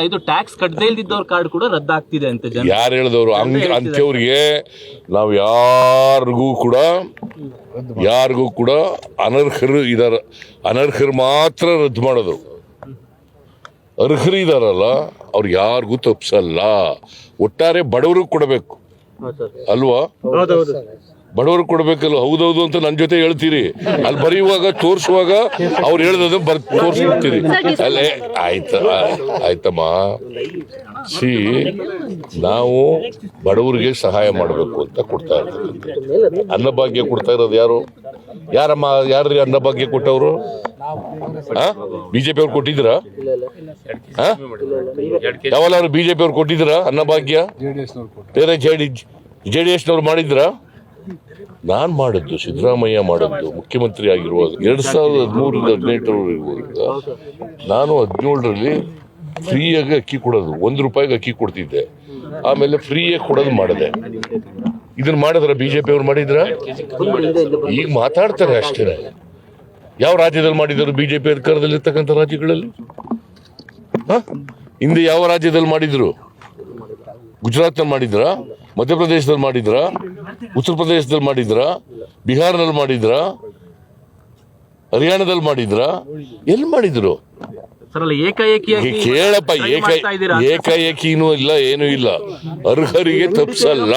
ಇದು ಟ್ಯಾಕ್ಸ್ ಕಟ್ಟದೇ ಇಲ್ದಿದ್ದವ್ರ ಕಾರ್ಡ್ ಕೂಡ ರದ್ದಾಗ್ತಿದೆ ಅಂತ ಜನ ಯಾರು ಹೇಳಿದವರು? ಅಂತವ್ರಿಗೆ ಅಂಥವ್ರಿಗೆ ನಾವು ಯಾರಿಗೂ ಕೂಡ ಯಾರಿಗೂ ಕೂಡ ಅನರ್ಹರು ಇದಾರ. ಅನರ್ಹರು ಮಾತ್ರ ರದ್ದು ಮಾಡೋದು. ಅರ್ಹರು ಇದಾರಲ್ಲ ಅವ್ರು ಯಾರಿಗೂ ತಪ್ಸಲ್ಲ. ಒಟ್ಟಾರೆ ಬಡವರು ಕೊಡಬೇಕು. ಅಲ್ವಾ? ಬಡವರು ಕೊಡ್ಬೇಕಲ್ಲ ಹೌದೌದು ಅಂತ ನನ್ನ ಜೊತೆ ಹೇಳ್ತೀರಿ. ಅಲ್ಲಿ ಬರೆಯುವಾಗ ತೋರಿಸುವಾಗ ಅವ್ರು ಹೇಳ್ದದ ಬರ್ ತೋರಿಸ್ಬಿಡ್ತೀರಿ ಅಲ್ಲೇ ಆಯ್ತ ಆಯ್ತಮ್ಮ. ಸಿ ನಾವು ಬಡವರಿಗೆ ಸಹಾಯ ಮಾಡಬೇಕು ಅಂತ ಕೊಡ್ತಾ ಇರ್ತೀವಿ ಅನ್ನಭಾಗ್ಯ ಕೊಡ್ತಾ ಇರೋದು ಯಾರು? ಯಾರಮ್ಮ, ಯಾರ್ರಿ ಅನ್ನಭಾಗ್ಯ ಕೊಟ್ಟವರು? ಬಿಜೆಪಿ ಅವ್ರು ಕೊಟ್ಟಿದ್ರ ಆ? ಯಾವಲ್ಲಾರು ಬಿಜೆಪಿ ಅವ್ರು ಕೊಟ್ಟಿದ್ದೀರಾ ಅನ್ನಭಾಗ್ಯ ಬೇರೆ ಜೆ ಡಿ ಜೆ ಡಿ ಎಸ್ನವ್ರು ಮಾಡಿದ್ರಾ ನಾನ್ ಮಾಡಿದ್ದು, ಸಿದ್ದರಾಮಯ್ಯ ಮಾಡಿದ್ದು, ಮುಖ್ಯಮಂತ್ರಿ ಆಗಿರುವಾಗ. ಎರಡ್ ಸಾವಿರದ ಹದಿಮೂರಿಂದ ಹದಿನೆಂಟರವರೆಗೂ ನಾನು ಹದಿನೇಳರಲ್ಲಿ ಫ್ರೀಯಾಗಿ ಅಕ್ಕಿ ಕೊಡೋದು, ಒಂದು ರೂಪಾಯಿಗೆ ಅಕ್ಕಿ ಕೊಡ್ತಿದ್ದೆ. ಆಮೇಲೆ ಫ್ರೀಯಾಗಿ ಕೊಡೋದು ಮಾಡಿದೆ. ಇದನ್ನ ಮಾಡಿದ್ರ ಬಿಜೆಪಿ ಅವ್ರು ಮಾಡಿದ್ರ? ಈಗ ಮಾತಾಡ್ತಾರೆ ಅಷ್ಟೇ. ಯಾವ ರಾಜ್ಯದಲ್ಲಿ ಮಾಡಿದ್ರು ಬಿಜೆಪಿ ಅಧಿಕಾರದಲ್ಲಿ ಇರ್ತಕ್ಕಂತ ರಾಜ್ಯಗಳಲ್ಲಿ? ಹಿಂದೆ ಯಾವ ರಾಜ್ಯದಲ್ಲಿ ಮಾಡಿದ್ರು? ಗುಜರಾತ್ನಲ್ಲಿ ಮಾಡಿದ್ರ? ಮಧ್ಯಪ್ರದೇಶದಲ್ಲಿ ಮಾಡಿದ್ರ? ಉತ್ತರ ಪ್ರದೇಶದಲ್ಲಿ ಮಾಡಿದ್ರ? ಬಿಹಾರ್ನಲ್ಲಿ ಮಾಡಿದ್ರ? ಹರಿಯಾಣದಲ್ಲಿ ಮಾಡಿದ್ರ? ಎಲ್ಲಿ ಮಾಡಿದ್ರು? ಕೇಳಪ್ಪ ಏಕಾಏಕಿನೂ ಇಲ್ಲ ಏನೂ ಇಲ್ಲ. ಅರ್ಹರಿಗೆ ತಪ್ಸಲ್ಲ.